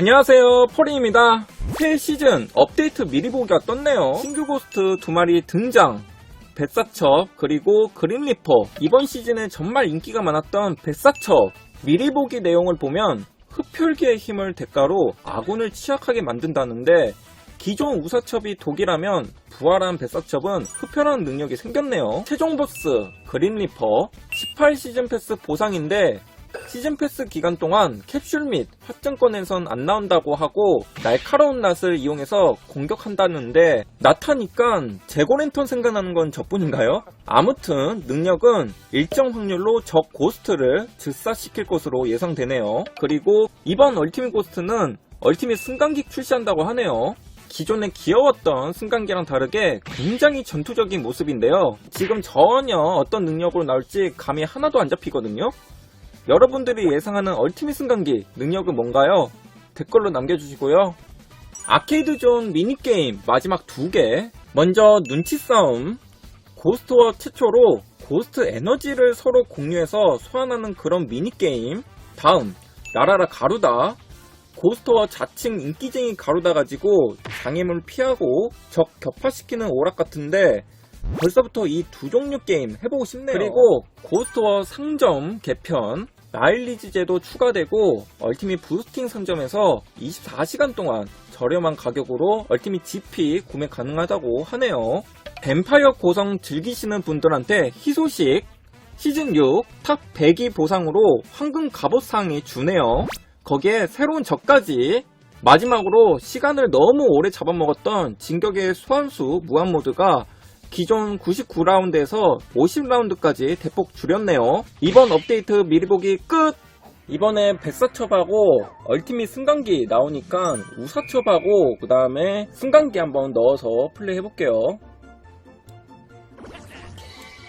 안녕하세요. 포리입니다. 새 시즌 업데이트 미리 보기가 떴네요. 신규 고스트 두 마리 등장. 뱃사첩 그리고 그린리퍼. 이번 시즌에 정말 인기가 많았던 뱃사첩. 미리 보기 내용을 보면 흡혈귀의 힘을 대가로 아군을 취약하게 만든다는데 기존 우사첩이 독이라면 부활한 뱃사첩은 흡혈하는 능력이 생겼네요. 최종 보스 그린리퍼. 18시즌 패스 보상인데 시즌 패스 기간 동안 캡슐 및 확장권에선 안 나온다고 하고 날카로운 낫을 이용해서 공격한다는데 낫하니까 재고랜턴 생각나는 건 저뿐인가요? 아무튼 능력은 일정 확률로 적 고스트를 즉사시킬 것으로 예상되네요. 그리고 이번 얼티밋 고스트는 얼티밋 승강기 출시한다고 하네요. 기존에 귀여웠던 승강기랑 다르게 굉장히 전투적인 모습인데요. 지금 전혀 어떤 능력으로 나올지 감이 하나도 안 잡히거든요. 여러분들이 예상하는 얼티밋 승강기 능력은 뭔가요? 댓글로 남겨주시고요. 아케이드 존 미니게임 마지막 두 개. 먼저 눈치 싸움. 고스트와 최초로 고스트 에너지를 서로 공유해서 소환하는 그런 미니게임. 다음, 나라라 가루다. 고스트와 자칭 인기쟁이 가루다 가지고 장애물 피하고 적 격파시키는 오락 같은데 벌써부터 이 두 종류 게임 해보고 싶네요. 그리고 고스트워 상점 개편, 마일리지 제도 추가되고 얼티밋 부스팅 상점에서 24시간 동안 저렴한 가격으로 얼티밋 GP 구매 가능하다고 하네요. 뱀파이어 고성 즐기시는 분들한테 희소식 시즌 6 탑 100위 보상으로 황금 갑옷상이 주네요. 거기에 새로운 적까지 마지막으로 시간을 너무 오래 잡아먹었던 진격의 소환수 무한모드가 기존 99라운드에서 50라운드까지 대폭 줄였네요. 이번 업데이트 미리 보기 끝! 이번에 뱃사첩하고 얼티밋 승강기 나오니까 우사첩하고 그 다음에 승강기 한번 넣어서 플레이 해볼게요.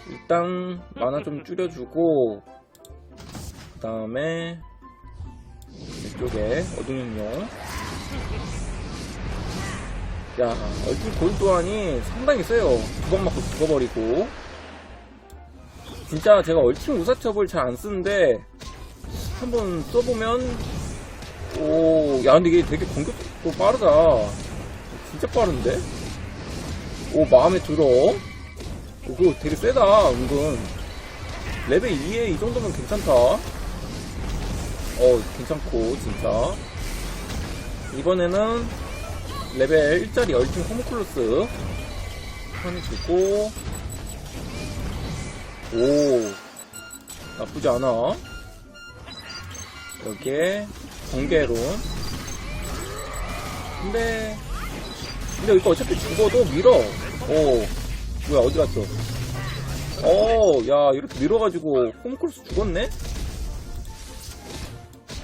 일단 만화 좀 줄여주고 그 다음에 이쪽에 어둠용용 야, 얼핏 골 또한이 상당히 세요. 두 번 맞고 죽어버리고. 진짜 제가 얼팀 우사첩을 잘 안 쓰는데, 한번 써보면, 오, 야, 근데 이게 되게 공격도 빠르다. 진짜 빠른데? 오, 마음에 들어. 오, 그거 되게 세다, 은근. 레벨 2에 이 정도면 괜찮다. 어, 괜찮고, 진짜. 이번에는 레벨 1짜리 얼팀 호모클로스. 선해주고. 오. 나쁘지 않아. 여기에 번개론 근데 근데 이거 어차피 죽어도 밀어. 오. 뭐야 어디 갔어? 어야 이렇게 밀어가지고 호모클로스 죽었네?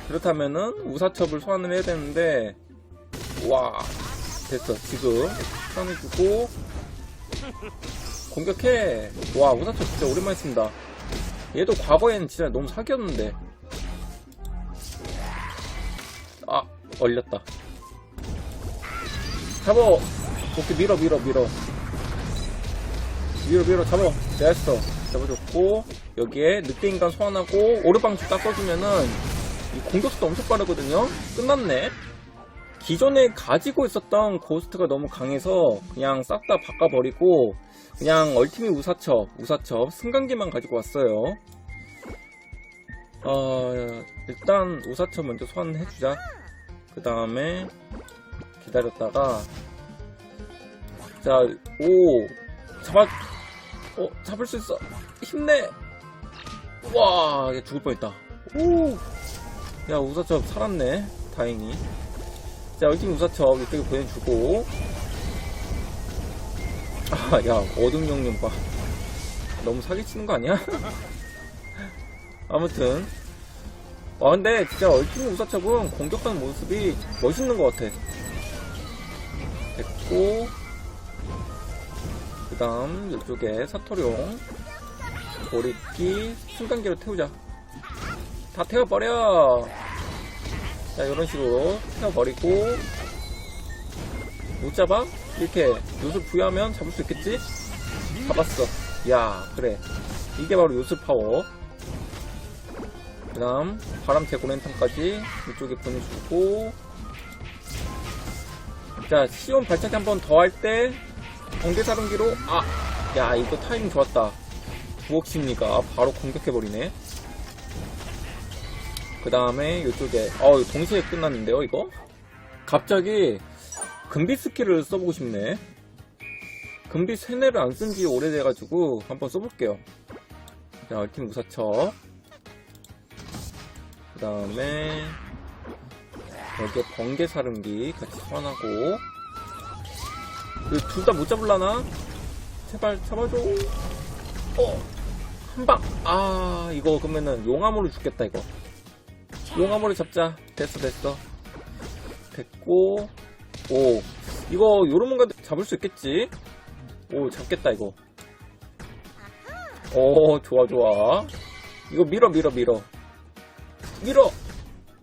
그렇다면은 우사첩을 소환을 해야 되는데 와 됐어. 지금 선해주고 공격해. 와 우사초 진짜 오랜만에 쓴다. 얘도 과거에는 진짜 너무 사기였는데. 아 얼렸다. 잡어. 오케이 밀어 밀어 밀어. 밀어 밀어 잡어. 됐어. 잡아줬고 여기에 늑대인간 소환하고 오르방주 딱 써주면은 이 공격수도 엄청 빠르거든요. 끝났네 기존에 가지고 있었던 고스트가 너무 강해서 그냥 싹 다 바꿔버리고 그냥 얼티밋 우사첩, 우사첩, 승강기만 가지고 왔어요. 어, 일단 우사첩 먼저 소환해주자. 그 다음에 기다렸다가 자, 오 잡아, 어 잡을 수 있어. 힘내. 와, 얘 죽을 뻔했다. 오, 야 우사첩 살았네. 다행히. 자, 얼팀 우사첩 이쪽에 보내주고. 아, 야, 어둠 용룡 봐. 너무 사기치는 거 아니야? 아무튼. 아, 근데 진짜 얼팀 우사첩은 공격하는 모습이 멋있는 것 같아. 됐고. 그 다음, 이쪽에 사토룡. 보리끼, 순간기로 태우자. 다 태워버려! 자 이런 식으로 태워버리고 못 잡아? 이렇게 요술 부여하면 잡을 수 있겠지? 잡았어 야 그래 이게 바로 요술 파워 그 다음 바람 제고랜턴까지 이쪽에 보내주고 자, 시온 발차기 한 번 더 할 때, 번개사run기로, 아! 야, 이거 타이밍 좋았다. 부엌십니까? 바로 공격해버리네. 그 다음에 이쪽에, 어, 동시에 끝났는데요, 이거? 갑자기, 금비 스킬을 써보고 싶네. 금비 세뇌를 안 쓴 지 오래돼가지고, 한번 써볼게요. 자, 얼팀 우사처. 그 다음에, 여기에 번개 사름기 같이 소환하고 둘 다 못 잡을라나? 제발 잡아줘 어! 한방! 아 이거 그러면은 용암으로 죽겠다 이거 용암으로 잡자. 됐어 됐어. 됐고 오. 이거 요런 뭔가 잡을 수 있겠지? 오 잡겠다 이거. 오 좋아 좋아. 이거 밀어 밀어 밀어. 밀어!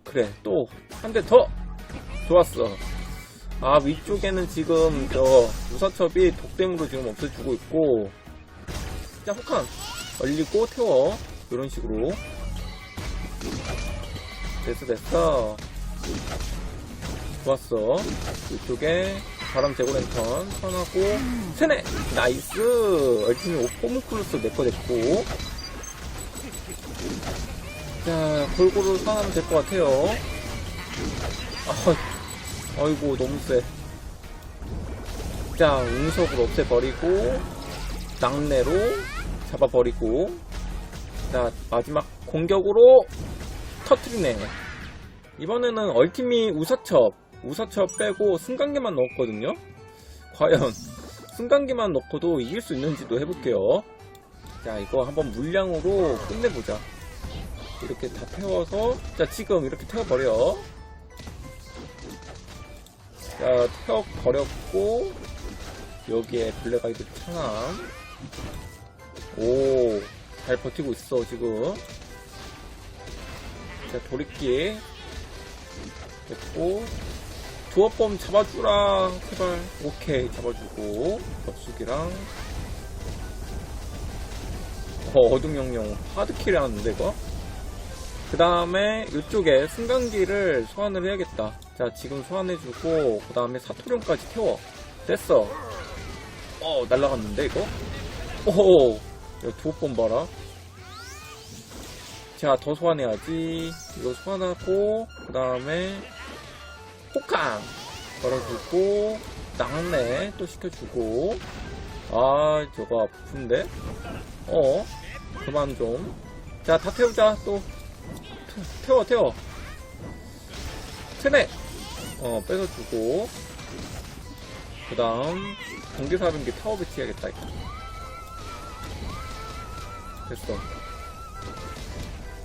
그래 또 한 대 더. 좋았어. 아 위쪽에는 지금 저 우사첩이 독댐으로 지금 없애주고 있고. 자 혹한 얼리고 태워. 이런 식으로 됐어 됐어. 좋았어. 이쪽에 바람 제고 랜턴 선하고. 세네! 나이스! 얼티밋 호문클루스 내거 됐고. 자 골고루 선하면 될 것 같아요. 아, 아이고 너무 세. 자 운석을 없애버리고 낙내로 잡아버리고. 자 마지막 공격으로 터트리네. 이번에는 얼티미 우사첩 우사첩 빼고 승강기만 넣었거든요. 과연 승강기만 넣고도 이길 수 있는지도 해볼게요. 자 이거 한번 물량으로 끝내보자. 이렇게 다 태워서 자 지금 이렇게 태워버려. 자, 태워 버렸고, 여기에 블랙아이드 창함. 오, 잘 버티고 있어, 지금. 자, 도리끼. 됐고, 두어범 잡아주라, 제발. 오케이, 잡아주고, 엽수기랑. 어, 어둠 영영 하드킬 하는데, 이거? 그 다음에 이쪽에 승강기를 소환을 해야겠다. 자, 지금 소환해주고, 그 다음에 사토령까지 태워. 됐어. 어, 날라갔는데, 이거? 오호! 야, 두번 봐라. 자, 더 소환해야지. 이거 소환하고, 그 다음에, 호캉! 걸어주고, 낙내 또 시켜주고, 아, 저거 아픈데? 어, 그만 좀. 자, 다 태우자, 또. 태워, 태워. 세네! 어, 뺏어주고. 그 다음, 공개사run기 타워 배치해야겠다. 됐어.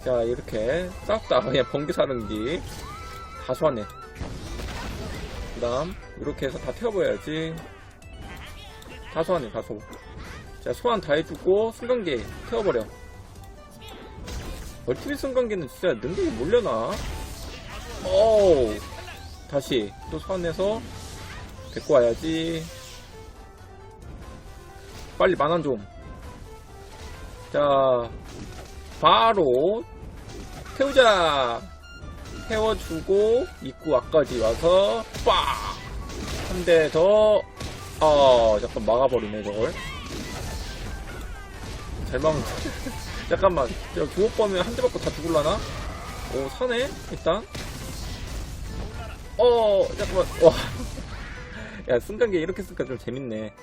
자, 이렇게, 싹 다 그냥 번개사run기 다 소환해. 그 다음, 이렇게 해서 다 태워버려야지. 다 소환해, 다 소환. 자, 소환 다 해주고, 순간기 태워버려. 멀티비 순간기는 진짜 능력이 몰려나? 어우 다시 또 소환해서 데리고 와야지 빨리 만원 좀자 바로 태우자 태워주고 입구 앞까지 와서 빡 한 대 더. 어, 잠깐 막아버리네 저걸. 잘 막은 잠깐만. 저 주옥범이 한 대 맞고 다 죽을라나? 오 사네 일단. 어 잠깐만. 와야 순간계 이렇게 쓰니까 좀 재밌네